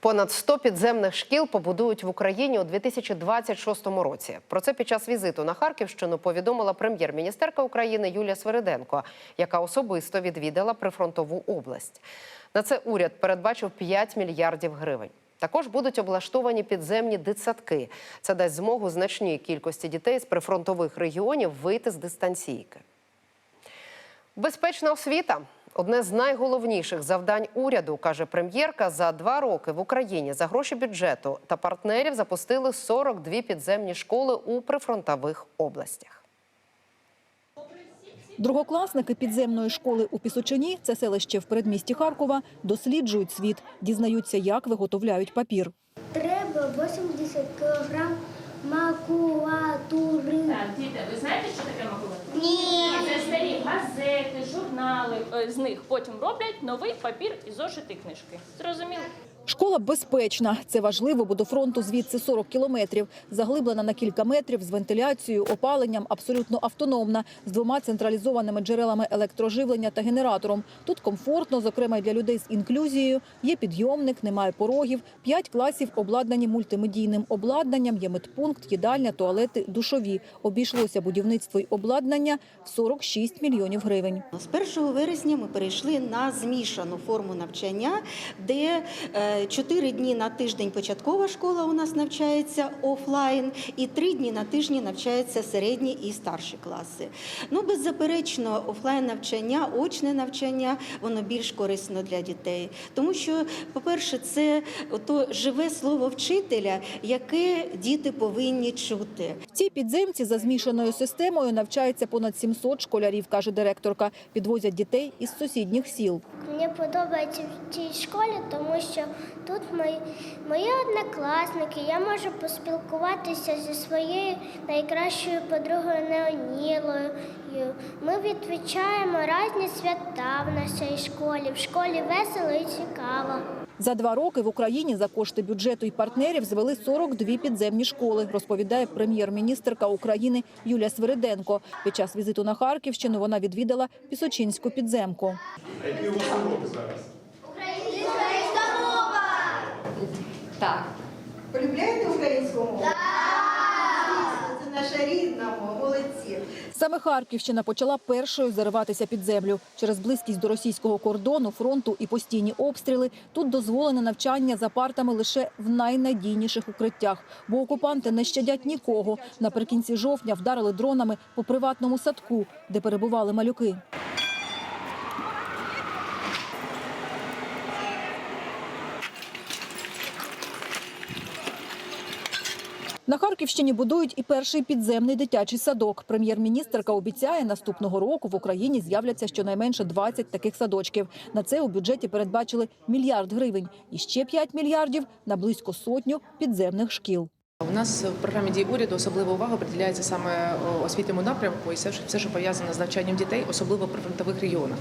Понад 100 підземних шкіл побудують в Україні у 2026 році. Про це під час візиту на Харківщину повідомила прем'єр-міністерка України Юлія Свириденко, яка особисто відвідала прифронтову область. На це уряд передбачив 5 мільярдів гривень. Також будуть облаштовані підземні дитсадки. Це дасть змогу значній кількості дітей з прифронтових регіонів вийти з дистанційки. Безпечна освіта одне з найголовніших завдань уряду, каже прем'єрка. За два роки в Україні за гроші бюджету та партнерів запустили 42 підземні школи у прифронтових областях. Другокласники підземної школи у Пісочині, це селище в передмісті Харкова, досліджують світ, дізнаються, як виготовляють папір. Треба 80 кг макулатури. Так, діти, ви знаєте, що таке макулатура? Ні. Це старі З них потім роблять новий папір і зошити книжки. Зрозуміло? Школа безпечна. Це важливо, бо до фронту звідси 40 кілометрів. Заглиблена на кілька метрів з вентиляцією, опаленням, абсолютно автономна, з двома централізованими джерелами електроживлення та генератором. Тут комфортно, зокрема й для людей з інклюзією. Є підйомник, немає порогів. П'ять класів обладнані мультимедійним обладнанням. Є медпункт, їдальня, туалети, душові. Обійшлося будівництво й обладнання в 46 мільйонів гривень. З 1 вересня ми перейшли на змішану форму навчання, де 4 дні на тиждень початкова школа у нас навчається офлайн, і 3 дні на тижні навчаються середні і старші класи. Ну, беззаперечно, офлайн навчання, очне навчання, воно більш корисно для дітей. Тому що, по-перше, це то живе слово вчителя, яке діти повинні чути. В цій підземці за змішаною системою навчається понад 700 школярів, каже директорка. Підвозять дітей із сусідніх сіл. Мені подобається в цій школі, тому що тут мої, мої однокласники. Я можу поспілкуватися зі своєю найкращою подругою Неонілою. Ми відвічаємо різні свята в нашій школі. В школі весело і цікаво. За два роки в Україні за кошти бюджету і партнерів звели 42 підземні школи, розповідає прем'єр-міністерка України Юлія Свириденко. Під час візиту на Харківщину вона відвідала Пісочинську підземку. Полюбляєте українську мову? Це наша рідна мова, молодці. Саме Харківщина почала першою зариватися під землю. Через близькість до російського кордону, фронту і постійні обстріли тут дозволене навчання за партами лише в найнадійніших укриттях, бо окупанти не щадять нікого. Наприкінці жовтня вдарили дронами по приватному садку, де перебували малюки. На Харківщині будують і перший підземний дитячий садок. Прем'єр-міністерка обіцяє, наступного року в Україні з'являться щонайменше 20 таких садочків. На це у бюджеті передбачили мільярд гривень і ще 5 мільярдів на близько сотню підземних шкіл. У нас в програмі дій уряду особлива увага приділяється саме освітньому напрямку і все, що- пов'язане з навчанням дітей, особливо в прифронтових регіонах.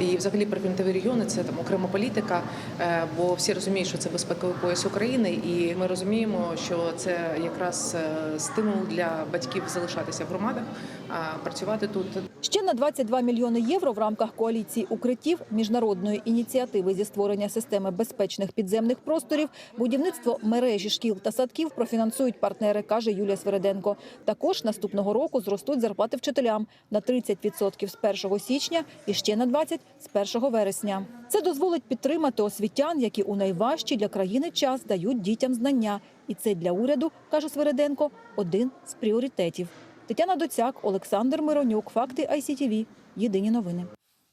І взагалі прифронтові регіони це там окрема політика, е, бо всі розуміють, що це безпековий пояс України, і ми розуміємо, що це якраз е, стимул для батьків залишатися в громадах, а працювати тут. Ще на 22 мільйони євро в рамках коаліції укриттів міжнародної ініціативи зі створення системи безпечних підземних просторів будівництво мережі шкіл та садків профінансують партнери, каже Юлія Свереденко. Також наступного року зростуть зарплати вчителям на 30% з 1 січня і ще на 20% з 1 вересня. Це дозволить підтримати освітян, які у найважчий для країни час дають дітям знання. І це для уряду, каже Свереденко, один з пріоритетів. Тетяна Доцяк, Олександр Миронюк, Факти ICTV. Єдині новини.